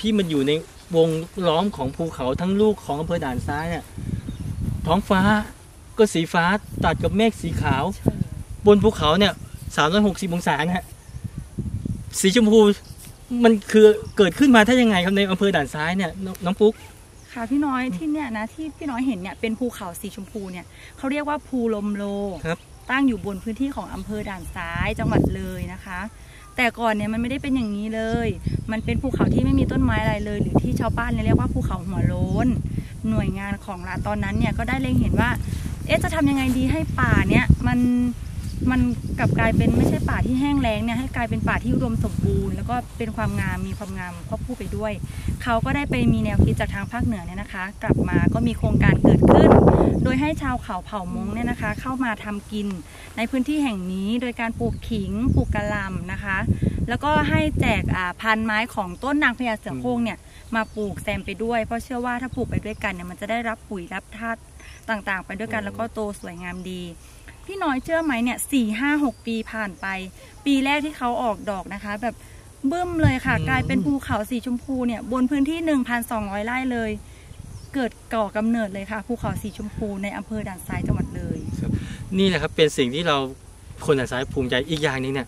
ที่มันอยู่ในวงล้อมของภูเขาทั้งลูกของอำเภอด่านซ้ายเนี่ยท้องฟ้าก็สีฟ้าตัดกับเมฆสีขาว บนภูเขาเนี่ย360องศานะฮะสีชมพูมันคือเกิดขึ้นมาถ้ายังไงครับในอำเภอด่านซ้ายเนี่ยน้องน้องปุ๊กค่ะพี่น้อยที่เนี่ยนะที่พี่น้อยเห็นเนี่ยเป็นภูเขาสีชมพูเนี่ยเขาเรียกว่าภูลมโลครับตั้งอยู่บนพื้นที่ของอำเภอด่านซ้ายจังหวัดเลยนะคะ แต่ก่อนเนี่ยมันไม่ได้เป็นอย่างนี้เลย มันเป็นภูเขาที่ไม่มีต้นไม้อะไรเลย หรือที่ชาวบ้านเเรียกว่าภูเขาหัวโล้น หน่วยงานของรัฐตอนนั้นเนี่ยก็ได้เล็งเห็นว่า เอ๊ะจะทำยังไงดีให้ป่าเนี่ยมัน มันกลับกลายเป็นไม่ใช่ป่าที่แห้งแล้งเนี่ยให้กลายเป็นป่าที่อุดมสมบูรณ์ แล้วก็เป็นความงามมีความงามควบคู่ไปด้วย เขาก็ได้ไปมีแนวคิดจากทางภาคเหนือเนี่ยนะคะ กลับมาก็มีโครงการเกิดขึ้น โดยให้ชาวเขาเผ่ามงเนี่ยนะคะ เข้ามาทำกิน ในพื้นที่แห่งนี้โดยการปลูกขิงปลูกกระลำนะคะ แล้วก็ให้แจกพันไม้ของต้นนางพญาเสือโคร่งเนี่ยมาปลูกแซมไปด้วยเพราะเชื่อว่าถ้าปลูกไปด้วยกันเนี่ยมันจะได้รับปุ๋ยรับธาตุต่างๆ ไปด้วยกันแล้วก็โตสวยงามดี พี่น้อยเชื่อไหมเนี่ยสี่ห้าหกปีผ่านไป ปีแรกที่เขาออกดอกนะคะ แบบบึ้มเลยค่ะอืมกลายเป็นภูเขาสีชมพูเนี่ยบนพื้นที่หนึ่งพันสองร้อยไร่เลย เกิดก่อกำเนิดเลยค่ะภูเขาสีชมพูในอำเภอด่านซ้ายจังหวัดเลยนี่แหละครับเป็นสิ่งที่เราคนด่านซ้ายภูมิใจอีกอย่างหนึงเนี่ย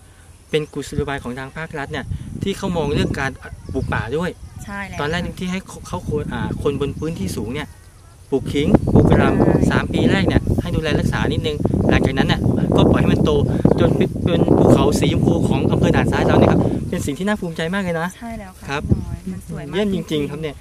เป็นกุศโลบายของทางภาครัฐเนี่ยที่เขามองเรื่องการปลูกป่าด้วยใช่แล้วตอนแรกที่ให้เขาเขาคนอ่าคนบนพื้นที่สูงเนี่ยปลูกขิงปลูกกระหลำสามปีแรกเนี่ยให้ดูแลรักษานิดนึงหลัง จากนั้นเนี่ยก็ปล่อยให้มันโตจนเป็นภูเขาสีชมพูของอำเภอด่านซ้ายเราเนี่ยครับเป็นสิ่งที่น่าภูมิใจมากเลยนะใช่แล้วค่ะครับพี่น้อยมันสวยมากเยี่ยมจริง ๆ ครับเนี่ย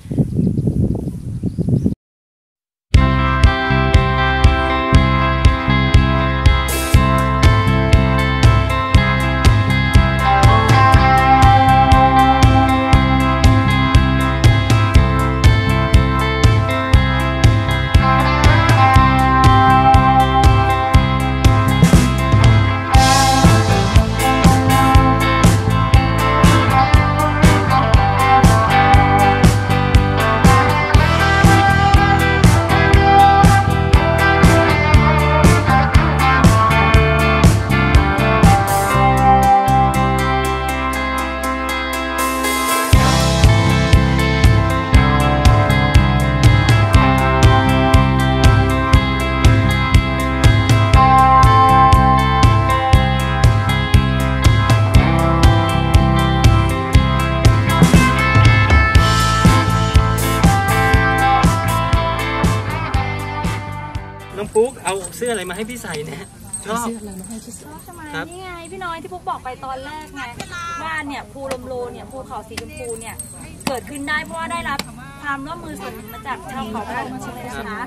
ปุ๊กเอาเสื้ออะไรมาให้พี่ใส่เนี่ยชอบชอบใช่ไหมครับ นี่ไงพี่น้อยที่พุกบอกไปตอนแรกไงว่าเนี่ยภูลมโลเนี่ยภูเขาสีชมพูเนี่ยเกิดขึ้นได้เพราะว่าได้รับความร่วมมือส่วนหนึ่งมาจากชาวเขาเผ่ามงเลยนะคะ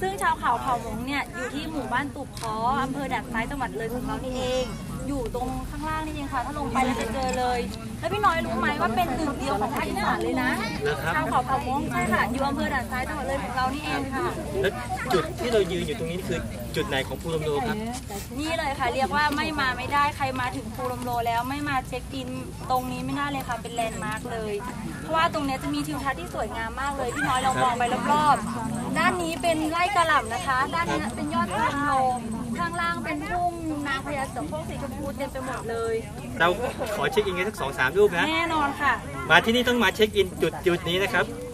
ซึ่งชาวเขาเผ่ามงเนี่ยอยู่ที่หมู่บ้านตุบคออำเภอด่านซ้ายจังหวัดเลยของเรานี่เอง อยู่ตรงข้างล่างนี่เองค่ะ ถ้าลงไปเราจะเจอเลย แล้วพี่น้อยรู้ไหมว่าเป็นหนึ่งเดียวของภาคอีสานเลยนะนะครับชาวเขาเผ่ามงใช่ค่ะอยู่อำเภอด่านซ้ายจังหวัดเลยของเรานี่เองค่ะ แล้วจุดที่เรายืนอยู่ตรงนี้นี่คือจุดไหนของภูลมโลครับ นี่เลยค่ะ เรียกว่าไม่มาไม่ได้ใครมาถึงภูลมโลแล้วไม่มาเช็คอินตรงนี้ไม่ได้เลยค่ะเป็นแลนด์มาร์กเลย เพราะว่าตรงเนี้ยจะมีทิวทัศน์ที่สวยงามมากเลยพี่น้อยเรามองไปรอบๆด้านนี้เป็นไร่กระหล่ำนะคะ ด้านนี้เป็นยอดภูลมโลข้างล่างเป็นทุ่ง นาพญาเสือโคร่งสีชมพูเต็มไปหมดเลย เราขอเช็คอินกันสักสองสามรูปนะ แน่นอนค่ะ มาที่นี่ต้องมาเช็คอินจุดจุดนี้นะครับ